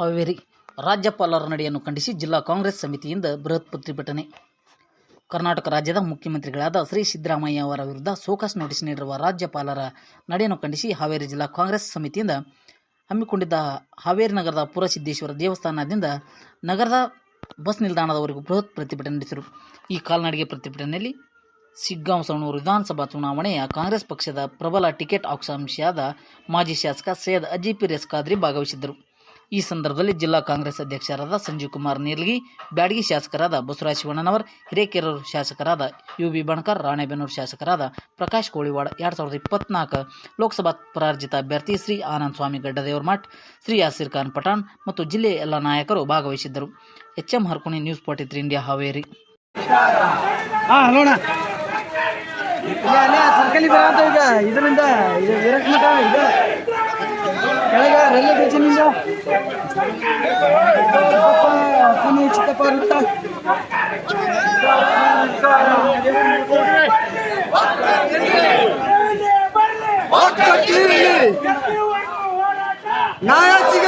ಹಾವೇರಿ ರಾಜ್ಯಪಾಲರ ನಡೆಯನ್ನು ಖಂಡಿಸಿ ಜಿಲ್ಲಾ ಕಾಂಗ್ರೆಸ್ ಸಮಿತಿಯಿಂದ ಬೃಹತ್ ಪ್ರತಿಭಟನೆ. ಕರ್ನಾಟಕ ರಾಜ್ಯದ ಮುಖ್ಯಮಂತ್ರಿಗಳಾದ ಶ್ರೀ ಸಿದ್ದರಾಮಯ್ಯ ಅವರ ವಿರುದ್ಧ ಸೋಕಾಸ್ ನೋಟಿಸ್ ನೀಡಿರುವ ರಾಜ್ಯಪಾಲರ ನಡೆಯನ್ನು ಖಂಡಿಸಿ ಹಾವೇರಿ ಜಿಲ್ಲಾ ಕಾಂಗ್ರೆಸ್ ಸಮಿತಿಯಿಂದ ಹಮ್ಮಿಕೊಂಡಿದ್ದ ಹಾವೇರಿ ನಗರದ ಪುರಸಿದ್ದೇಶ್ವರ ದೇವಸ್ಥಾನದಿಂದ ನಗರದ ಬಸ್ ನಿಲ್ದಾಣದವರೆಗೂ ಬೃಹತ್ ಪ್ರತಿಭಟನೆ ನಡೆಸಿದರು. ಈ ಕಾಲ್ನಡಿಗೆ ಪ್ರತಿಭಟನೆಯಲ್ಲಿ ಸಿಗ್ಗಾಂವ್ ಸವಣೂರು ವಿಧಾನಸಭಾ ಚುನಾವಣೆಯ ಕಾಂಗ್ರೆಸ್ ಪಕ್ಷದ ಪ್ರಬಲ ಟಿಕೆಟ್ ಆಕಾಂಕ್ಷಿಯಾದ ಮಾಜಿ ಶಾಸಕ ಸೈಯದ್ ಅಜಿ ಖಾದ್ರಿ ಭಾಗವಹಿಸಿದ್ದರು. ಈ ಸಂದರ್ಭದಲ್ಲಿ ಜಿಲ್ಲಾ ಕಾಂಗ್ರೆಸ್ ಅಧ್ಯಕ್ಷರಾದ ಸಂಜೀವ್ ಕುಮಾರ್ ನೀಲ್ಗಿ ಬ್ಯಾಡಗಿ ಶಾಸಕರಾದ ಬಸವರಾಜ ಶಿವಣ್ಣನವರ್, ಹಿರೇಕೆರೂರು ಶಾಸಕರಾದ ಯು ಬಿ ಬಣಕರ್, ರಾಣೆಬೆನ್ನೂರು ಶಾಸಕರಾದ ಪ್ರಕಾಶ್ ಕೋಳಿವಾಡ ಎರಡು ಸಾವಿರದ ಇಪ್ಪತ್ನಾಲ್ಕು ಲೋಕಸಭಾ ಪರಾರ್ಜಿತ ಅಭ್ಯರ್ಥಿ ಶ್ರೀ ಆನಂದ್ ಸ್ವಾಮಿ ಗಡ್ಡದೇವರಮಠ್ ಶ್ರೀ ಯಾಸಿರ್ ಖಾನ್ ಪಠಾಣ್ ಮತ್ತು ಜಿಲ್ಲೆಯ ಎಲ್ಲ ನಾಯಕರು ಭಾಗವಹಿಸಿದ್ದರು. H M Harkuni news forty three India Haveri. ಇದರಿಂದ ಇದು. ನಾಯಕಿ